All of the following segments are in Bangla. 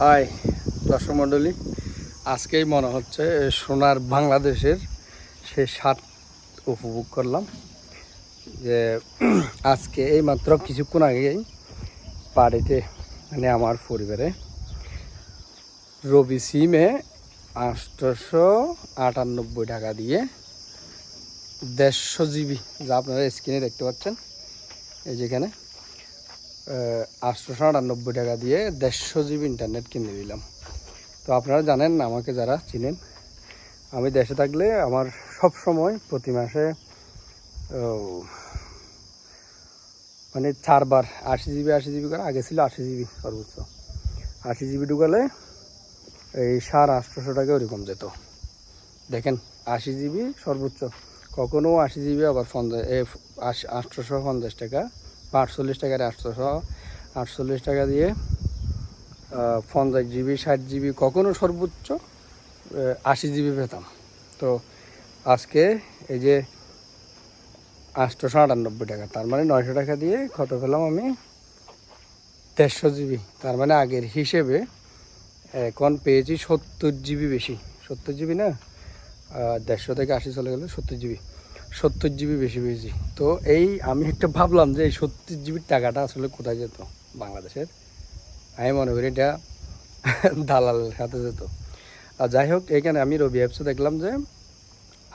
হাই, দর্শক মণ্ডলী। আজকেই মনে হচ্ছে সোনার বাংলাদেশের সে স্বাদ উপভোগ করলাম। যে আজকে এই মাত্র কিছুক্ষণ আগেই বাড়িতে মানে আমার পরিবারে, রবি সিমে আটশোশো আটানব্বই টাকা দিয়ে দেড়শো জিবি, যা আপনারা স্ক্রিনে দেখতে পাচ্ছেন, এই যেখানে আটশোশো আটানব্বই টাকা দিয়ে দেড়শো জিবি ইন্টারনেট কিনে দিলাম তো আপনারা জানেন, আমাকে যারা চিনেন, আমি দেশে থাকলে আমার সব সময় প্রতি মাসে মানে চারবার আশি জিবি আশি জিবি করে, আগে ছিল আশি জিবি সর্বোচ্চ। আশি জিবি ঢুকালে এই সাড়ে আটশোশো টাকা ওরকম যেত। দেখেন, আশি জিবি সর্বোচ্চ। কখনো আশি জিবি আবার পঞ্চাশ আটশোশো পঞ্চাশ টাকা আটচল্লিশ টাকার আটশোশো। আটচল্লিশ টাকা দিয়ে পঞ্চাশ জিবি, ষাট জিবি কখনও সর্বোচ্চ আশি জিবি পেতাম। তো আজকে এই যে আটশোশো আটানব্বই টাকা, তার মানে নয়শো টাকা দিয়ে কত পেলাম আমি? দেড়শো জিবি। তার মানে আগের হিসেবে এখন পেয়েছি সত্তর জিবি বেশি। সত্তর জিবি না? দেড়শো থেকে আশি চলে গেলে সত্তর জিবি। সত্তর জিবি বেশি পেয়েছি। তো এই আমি একটা ভাবলাম যে এই সত্তর জিবির টাকাটা আসলে কোথায় যেত? বাংলাদেশের? আমি মনে করি এটা দালালের সাথে যেত। আর যাই হোক, এখানে আমি রবি অ্যাপসে দেখলাম যে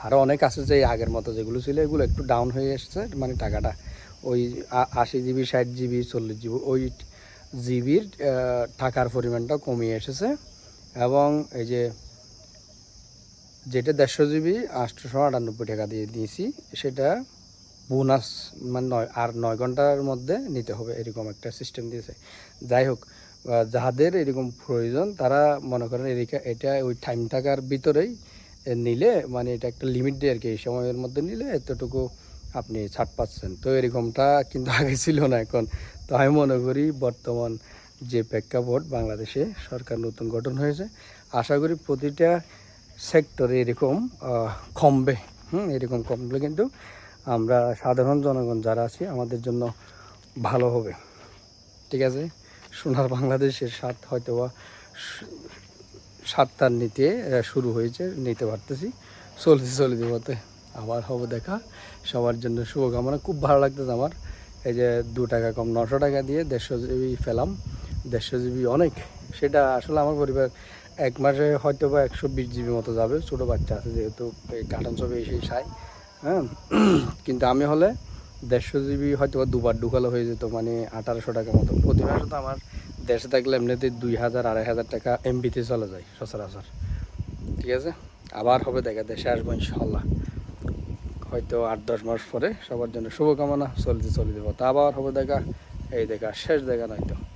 আরও অনেক আছে যে আগের মতো যেগুলো ছিল, এগুলো একটু ডাউন হয়ে এসেছে। মানে টাকাটা ওই আশি জিবি, ষাট জিবি, চল্লিশ জিবি, ওই জিবির টাকার পরিমাণটা কমিয়ে এসেছে। এবং এই যে যেটা দেড়শো জিবি আটশোশো আটানব্বই টাকা দিয়ে দিয়েছি। সেটা বোনাস মানে নয়, আর নয় ঘণ্টার মধ্যে নিতে হবে এরকম একটা সিস্টেম দিয়েছে। যাই হোক যাদের এরকম প্রয়োজন, তারা মনে করেন এরিকা- এটা ওই টাইম থাকার ভিতরেই নিলে মানে এটা একটা লিমিট দিয়ে আর কি, এই সময়ের মধ্যে নিলে এতটুকু আপনি ছাড় পাচ্ছেন। তো এরকমটা কিন্তু আগে ছিল না এখন। তো আমি মনে করি বর্তমান যে প্রেক্ষাপট বাংলাদেশে সরকার নতুন গঠন হয়েছে, আশা করি প্রতিটা সেক্টরে এরকম কমবে। হুম, এরকম কমলে কিন্তু আমরা সাধারণ জনগণ যারা আছি, আমাদের জন্য ভালো হবে। ঠিক আছে? সোনার বাংলাদেশের স্বাদ হয়তো বা সাতটার নিতে শুরু হয়েছে, নিতে পারতেছি। চলছে চলছে পথে আবার হবে দেখা। সবার জন্য শুভকামনা। খুব ভালো লাগতেছে আমার। এই যে দু টাকা কম, নশো টাকা দিয়ে দেড়শো জিবি পেলাম দেড়শো জিবি অনেক। সেটা আসলে আমার পরিবার এক মাসে হয়তো বা একশো বিশ জিবি মতো যাবে। ছোটো বাচ্চা আছে যেহেতু কার্টন ছবি এসেই চাই হ্যাঁ? কিন্তু আমি হলে দেড়শো জিবি হয়তো বা দুবার ঢুকালো হয়ে যেত মানে আঠারোশো টাকা মতো। প্রতি মাসে তো আমার দেশে থাকলে এমনিতে দুই হাজার, আড়াই হাজার টাকা এমবিতে চলে যায় সচরাচর। ঠিক আছে? আবার হবে দেখা, দেশে আসব ইনশাল্লাহ। হয়তো আট, দশ মাস পরে সবার জন্য শুভকামনা, চলতে চলে দেবো। তা আবার হবে দেখা, এই দেখা, শেষ দেখা নয়তো